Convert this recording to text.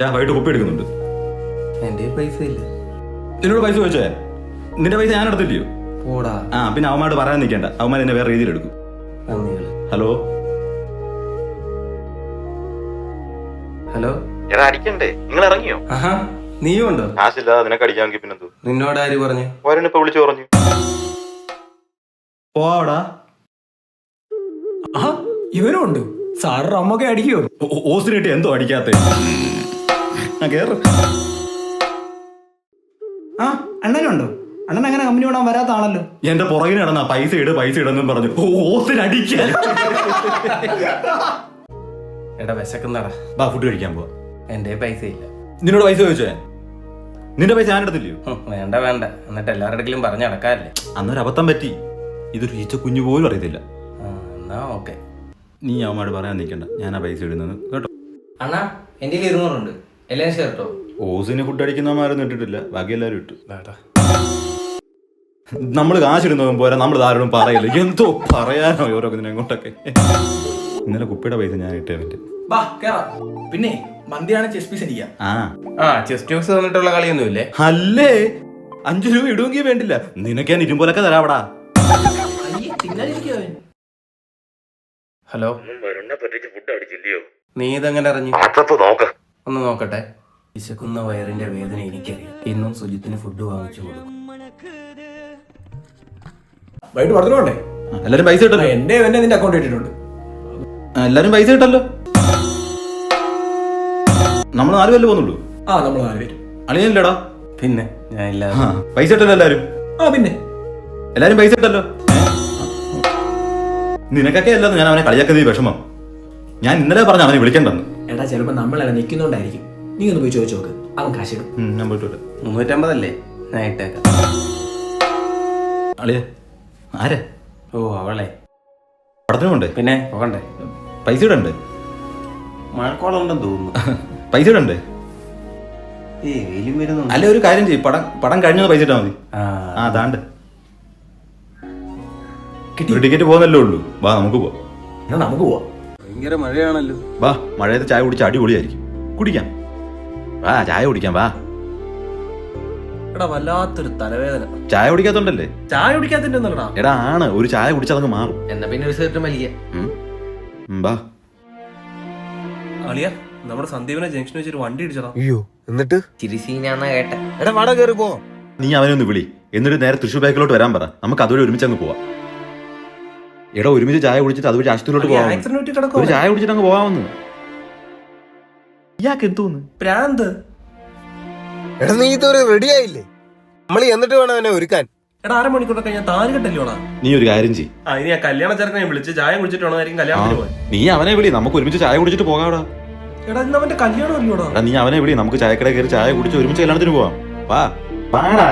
ഞാൻ വൈകിട്ട് കുപ്പി എടുക്കുന്നുണ്ട്. എന്റെ പൈസ ഇല്ല. എന്നോട് പൈസ ചോദിച്ചേ? നിന്റെ പൈസ ഞാൻ എടുത്തില്ലയോ? പോടാ. ആ പിന്നെ അവന്മാരോട് പറയാൻ നിൽക്കേണ്ട. അവന്മാർ എന്നെ വേറെ രീതിയിൽ എടുക്കും. നന്ദികൾ ഹലോ? ഹലോ? എടാ അടിക്കണ്ടേ? നിങ്ങൾ ഇറങ്ങിയോ? ആഹാ നീയും ഉണ്ടോ? കാശില്ലാതെ നിനക്ക് അടിക്കാമെങ്കിൽ പിന്നെന്തോ? നിന്നോട് ആര് പറഞ്ഞു? ഓരോന്നിപ്പോ വിളിച്ചു പറഞ്ഞു. പോവാടാ ആ ഇവനും ഉണ്ട്. സാറ് അമ്മൊക്കെ അടിക്കോ ഓസിനിട്ട് എന്തോ അടിക്കാത്ത? ആ കേറ്. ആ അണ്ണനുണ്ടോ? അണ്ണൻ അങ്ങനെ കമ്പനി വിടാൻ വരാത്ത ആണല്ലോ എന്റെ പുറകിന് ഇടന്ന പൈസ ഇട പൈസ ഇടെന്നും പറഞ്ഞു. എടാ വിശക്കുന്നടാ. ബാ ഫുഡ് കഴിക്കാൻ പോവാ. എന്റെ പൈസ ഇല്ല. നിന്നോട് പൈസ ചോദിച്ചേ നിന്റെ പൈസ ഞാൻ എടുത്തില്ലയോ? ഹും, വേണ്ട വേണ്ട. എന്നിട്ട് എല്ലാവരുടെയും പറഞ്ഞു നടക്കാല്ലേ അന്നൊരു അബദ്ധം പറ്റി. ഇതൊരു ഈച്ച കുഞ്ഞു പോലും അറിയത്തില്ല. ആ, എന്നാ ഓക്കെ. നീ അവന്മാരോട് പറയാൻ നിൽക്കണ്ട ഞാൻ ആ പൈസ ഇടുന്നത്. കേട്ടോ? അണ്ണാ എന്റെ ഇരുന്നൂറുണ്ട്. എല്ലാം ചേർത്തോ ഓസിന് ഫുഡ് അടിക്കുന്നവന്മാരൊന്നും ഇട്ടിട്ടില്ല. ബാക്കി എല്ലാവരും ഇട്ടു. നമ്മൾ കാശിടുന്നതും പോരാ നമ്മൾ ആരോടും പറയില്ല. എന്തോ പറയാനോ ഓരോ അങ്ങോട്ടൊക്കെ ഇന്നലെ കുപ്പിയുടെ പൈസ ഞാൻ ഇട്ടേ പറ്റും ബാ കേറാ. പിന്നെ മന്തിയാണ് ചെസ് പീസ് ആ. ആ ചെസ്റ്റ് ബോക്സ് തന്നിട്ടുള്ള കളിയൊന്നുമില്ലേ? അല്ലേ? അഞ്ചു രൂപ ഇടുമെങ്കിൽ വേണ്ടില്ല. നിനക്ക് ഞാൻ ഇരുമ്പോലൊക്കെ തരാവടാ ഹലോ? നീ ഇതെങ്ങനെ അറിഞ്ഞു? ഒന്ന് നോക്കട്ടെ. വിശക്കുന്ന വയറിന്റെ വേദന എനിക്കറിയാം. ഇന്നും സുജിത്തിന് ഫുഡ് വാങ്ങിച്ചു കൊടുക്കും. വൈകിട്ട് പറഞ്ഞോണ്ടേ ആ, എല്ലാരും പൈസ കിട്ടല്ലോ. എന്റെ എന്നെ നിന്റെ അക്കൗണ്ട് ഇട്ടിട്ടുണ്ട്. എല്ലാരും പൈസ ഇട്ടല്ലോ നമ്മൾ നാല് പേര് പോകുന്നുള്ളൂ. ആ നമ്മൾ നാല് പേര്. അളിയല്ലടാ പിന്നെ ഞാൻ ഇല്ല പൈസ ഇട്ടല്ലോ എല്ലാരും. ആ പിന്നെ. എല്ലാരും പൈസ ഇട്ടല്ലോ? നിനക്കൊക്കെ അല്ലെന്ന് ഞാൻ അവനെ കളിയാക്കുന്ന ഈ വിഷമം. ഞാൻ ഇന്നലെ പറഞ്ഞ അവനെ വിളിക്കണ്ടെന്ന്. എടാ ചിലപ്പോ നമ്മളെ നിൽക്കുന്നോണ്ടായിരിക്കും നീ ഒന്ന് പോയി ചോദിച്ചു നോക്ക്. അവൻ കാശിടും. ഇടും ഞാൻ. മുന്നൂറ്റമ്പതല്ലേ? ഞാൻ ഇട്ടേക്കാം. അളിയ ആരെ? ഓ അവളെ. പടത്തിനുമുണ്ട് പിന്നെ പോകണ്ടേ? പൈസ മഴക്കോളം ഉണ്ടെന്ന് തോന്നുന്നു. പൈസ ഇടണ്ട്? ഏ വെയിലും വരുന്നുണ്ട് അല്ല ഒരു കാര്യം ചെയ്യും. പടം പടം കഴിഞ്ഞത് പൈസ ഇട്ടാ മതി. ആ ആ അതാണ്ട് ഒരു ടിക്കറ്റ് പോകുന്നല്ലേ ഉള്ളൂ. വാ നമുക്ക് പോവാം. എന്നാ നമുക്ക് പോവാം. ഭയങ്കര മഴയാണല്ലോ. വാ മഴയത്ത് ചായ കുടിച്ച അടിപൊളിയായിരിക്കും. കുടിക്കാം. വാ ചായ കുടിക്കാം വാ. എടാ വല്ലാത്തൊരു തലവേദന. ചായ കുടിക്കാത്തോണ്ടല്ലേ? ചായ കുടിക്കാത്തിന്റെ ഒന്നല്ലടാ. എടാ ആണ്. ഒരു ചായ കുടിച്ചാൽ അതങ്ങ് മാറും. എന്നാ പിന്നെ ഒരു സീറ്റ് വലിയ. വാ. അളിയ നമ്മുടെ സന്ദീപനെ ജംഗ്ഷനിൽ വെച്ചൊരു വണ്ടി ഇടിച്ചടാ. അയ്യോ എന്നിട്ട്? ചിരിസീനാന്നാ കേട്ടെ. എടാ വട കയറി പോ. നീ അവനെ ഒന്ന് വിളി. എന്നിട്ട് നേരെ തൃശ്ശൂർ ബാക്കിലോട്ട് വരാൻ പറ. നമുക്ക് അതുവഴി ഒരുമിച്ച് അങ്ങ് പോവാം. എടാ ഒരുമിച്ച് ചായ കുടിച്ചിട്ട് അതുവഴി ആശുപത്രിയിലോട്ട് പോവാം ആക്സിഡന്റ് പറ്റി ഒരു ചായ കുടിച്ചിട്ട് അങ്ങ് പോകാമെന്ന് ഇയാൾക്ക് എന്തോന്ന് പ്രാന്ത്. എടാ നീ ഇതുവരെ റെഡി ആയില്ലേ? നമ്മൾ എന്നിട്ട് വേണം അവനെ ഒരുക്കാൻ. എടാ അര മണിക്കൂറൊക്കെ ഞാൻ താൽ കെട്ടല്ലോടാ? നീ ഒരു കാര്യം ചെയ് ആ ഇനി ആ കല്യാണ ചെറുക്കനെ വിളിച്ച് ചായ കുടിച്ചിട്ട് വേണമായിരിക്കും ആ, കല്യാണത്തിന് പോയി നീ അവനെ വിളി. നമുക്ക് ഒരുമിച്ച് ചായ കുടിച്ചിട്ട് പോകാടാ. എടാ ഇന്ന് അവന്റെ കല്യാണം അല്ലോടാ എടാ നീ അവനെ വിളി. നമുക്ക് ചായക്കട കയറി ചായ കുടിച്ച് ഒരുമിച്ച് കല്യാണത്തിന് പോവാം. വാ. വാടാ.